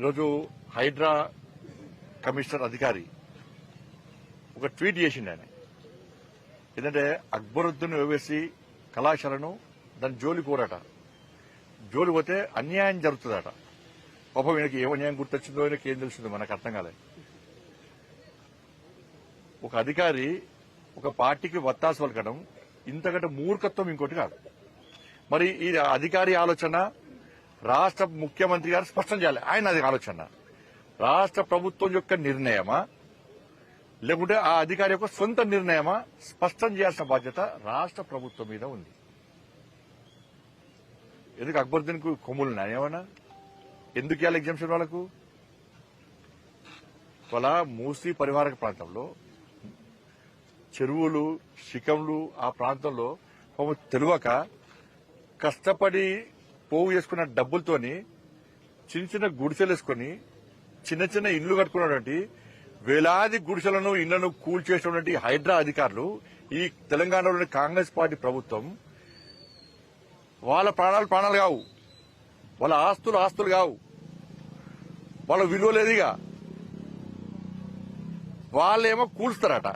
ఈరోజు హైడ్రా కమిషనర్ అధికారి ఒక ట్వీట్ చేసిండు ఆయన. ఏంటంటే అక్బరుద్దీన్ ఓవేసి కళాశాలను దాని జోలి కోరట జోలి పోతే అన్యాయం జరుగుతుందట. పాపం ఈయనకి ఏం అన్యాయం గుర్తొచ్చిందో ఈయనకి ఏం తెలిసిందో మనకు అర్థం కాలేదు ఒక అధికారి ఒక పార్టీకి వత్తాసు పలకడం ఇంతకంటే మూర్ఖత్వం ఇంకోటి కాదు. మరి ఈ అధికారి ఆలోచన రాష్ట్ర ముఖ్యమంత్రి గారు స్పష్టం చేయాలి. ఆయన అది ఆలోచన. రాష్ట్ర ప్రభుత్వం యొక్క నిర్ణయమా? లేకుంటే ఆ అధికారి యొక్క సొంత నిర్ణయమా? స్పష్టం చేయాల్సిన బాధ్యత రాష్ట్ర ప్రభుత్వం మీద ఉంది. ఎందుకు అక్బరుద్దీన్కు కొమ్ములు ఉన్నాయి ఏమన్నా? ఎందుకు ఇవ్వాలి ఎగ్జామ్షన్ వాళ్ళకు? వాళ్ళ మూసీ పరివారక ప్రాంతంలో చెరువులు శిఖంలు ఆ ప్రాంతంలో పాపం తెలియక కష్టపడి పోగు చేసుకున్న డబ్బులతోని చిన్న చిన్న గుడిసెలు వేసుకుని చిన్న చిన్న ఇల్లు కట్టుకున్నటువంటి వేలాది గుడిసెలను ఇళ్ళను కూల్చేసినటువంటి హైడ్రా అధికారులు ఈ తెలంగాణలోని కాంగ్రెస్ పార్టీ ప్రభుత్వం. వాళ్ళ ప్రాణాలు ప్రాణాలు కావు. వాళ్ళ ఆస్తులు ఆస్తులు కావు. వాళ్ళ విలువ లేదుగా వాళ్ళేమో కూల్స్తారట.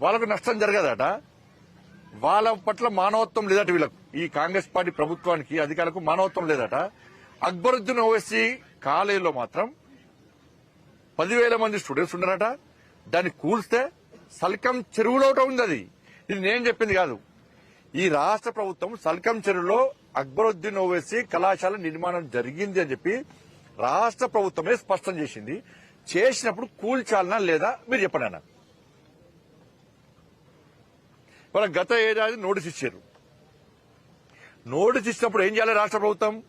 వాళ్ళకు నష్టం జరగదట. వాళ్ళ పట్ల మానవత్వం లేదట వీళ్ళకు. ఈ కాంగ్రెస్ పార్టీ ప్రభుత్వానికి అధికారులకు మానవత్వం లేదట. అక్బరుద్దీన్ ఓవైసీ కాలేజీలో మాత్రం పదివేల మంది స్టూడెంట్స్ ఉన్నారట. దాన్ని కూల్స్తే సల్కం చెరువులో ఒకటి ఉంది అది. ఇది నేను చెప్పింది కాదు. ఈ రాష్ట్ర ప్రభుత్వం సల్కం చెరువులో అక్బరుద్దీన్ ఓవైసీ కళాశాల నిర్మాణం జరిగింది అని చెప్పి రాష్ట్ర ప్రభుత్వమే స్పష్టం చేసింది. చేసినప్పుడు కూల్చాలనా లేదా మీరు చెప్పండి అన్న. వాళ్ళ గత ఏడాది నోటీస్ ఇచ్చారు. నోటీస్ ఇచ్చినప్పుడు ఏం చేయాలి రాష్ట్ర ప్రభుత్వం?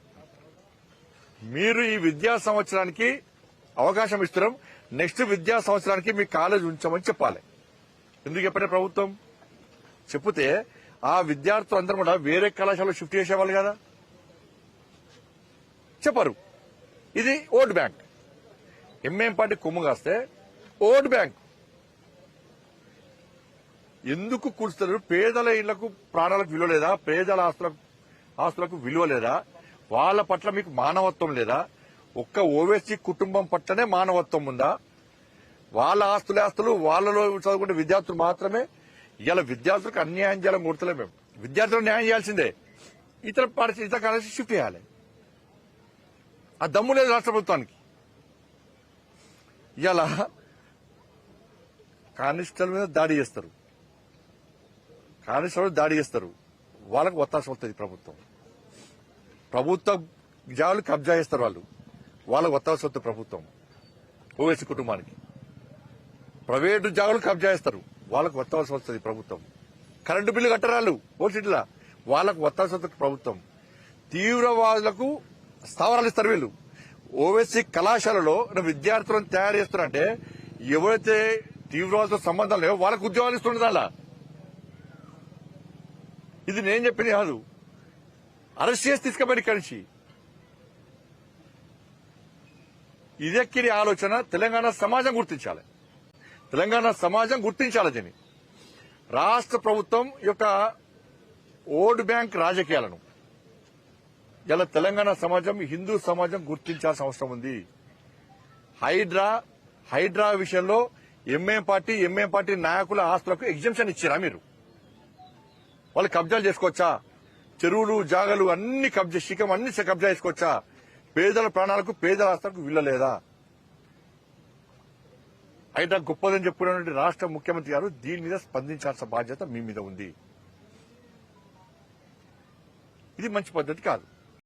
మీరు ఈ విద్యా సంవత్సరానికి అవకాశం ఇస్తున్నాం. నెక్స్ట్ విద్యా సంవత్సరానికి మీ కాలేజ్ ఉంచమని చెప్పాలి. ఎందుకు చెప్పండి ప్రభుత్వం? చెప్తే ఆ విద్యార్థులు అందరూ కూడా వేరే కళాశాలలో షిఫ్ట్ చేసేవాళ్ళు కదా. చెప్పరు. ఇది ఓట్ బ్యాంక్. ఎంఏం పార్టీ కొమ్ము కాస్తే ఓట్ బ్యాంక్. ఎందుకు కూర్చుతారు పేదల ఇళ్ళకు ప్రాణాలకు విలువ లేదా? పేదల ఆస్తులకు ఆస్తులకు విలువ లేదా? వాళ్ళ పట్ల మీకు మానవత్వం లేదా? ఒక్క ఓవేసీ కుటుంబం పట్లనే మానవత్వం ఉందా? వాళ్ళ ఆస్తులు ఆస్తులు వాళ్ళలో చదువుకునే విద్యార్థులు మాత్రమే? ఇలా విద్యార్థులకు అన్యాయం చేయాలని కోరుతలే మేము. విద్యార్థులకు న్యాయం చేయాల్సిందే. ఇతర పరిస్థితి ఇతర కాలేజీ షిఫ్ట్ చేయాలి. ఆ దమ్ము లేదు రాష్ట్ర ప్రభుత్వానికి. ఇలా కానిస్టల్ మీద దాడి చేస్తారు. కానిస్టల్ దాడి చేస్తారు. వాళ్ళకు ఒత్తాస వస్తుంది ప్రభుత్వం. ప్రభుత్వ జాబులు కబ్జా చేస్తారు వాళ్ళు. వాళ్ళకు ఒత్తాస వస్తుంది ప్రభుత్వం. ఓవేసీ కుటుంబానికి. ప్రైవేటు జాబులు కబ్జా చేస్తారు. వాళ్ళకు ఒత్తాల్సి వస్తుంది ప్రభుత్వం. కరెంటు బిల్లు కట్టరాలు ఓసిట్లా వాళ్ళకు ఒత్తాల్సి వస్తుంది ప్రభుత్వం. తీవ్రవాదులకు స్థావరాలు ఇస్తారు వీళ్ళు. ఓవైసీ కళాశాలలో విద్యార్థులను తయారు చేస్తున్నారంటే ఎవరైతే తీవ్రవాదులతో సంబంధం లేవో వాళ్ళకు ఉద్యోగాలు ఇస్తుండదు అలా. ఇది నేను చెప్పింది కాదు. అరెస్ట్ చేసి తీసుకోబడి ఇక్కడి నుంచి. ఇదెక్కిరి ఆలోచన తెలంగాణ సమాజం గుర్తించాలి. తెలంగాణ సమాజం గుర్తించాలి దీన్ని. రాష్ట్ర ప్రభుత్వం యొక్క ఓటు బ్యాంక్ రాజకీయాలను. ఇలా తెలంగాణ సమాజం హిందూ సమాజం గుర్తించాల్సిన అవసరం ఉంది. హైడ్రా హైడ్రా విషయంలో ఎంఏం పార్టీ ఎంఏం పార్టీ నాయకుల ఆస్తులకు ఎగ్జిబిషన్ ఇచ్చారా మీరు? వాళ్ళు కబ్జాలు చేసుకోవచ్చా? చెరువులు జాగలు అన్ని కబ్జా శిఖం అన్ని కబ్జా చేసుకోవచ్చా? పేదల ప్రాణాలకు పేదల ఆస్తులకు విల్లలేదా అయితే గొప్పదని చెప్పుకున్నటువంటి రాష్ట్ర ముఖ్యమంత్రి గారు దీని మీద స్పందించాల్సిన బాధ్యత మీ మీద ఉంది. ఇది మంచి పద్ధతి కాదు.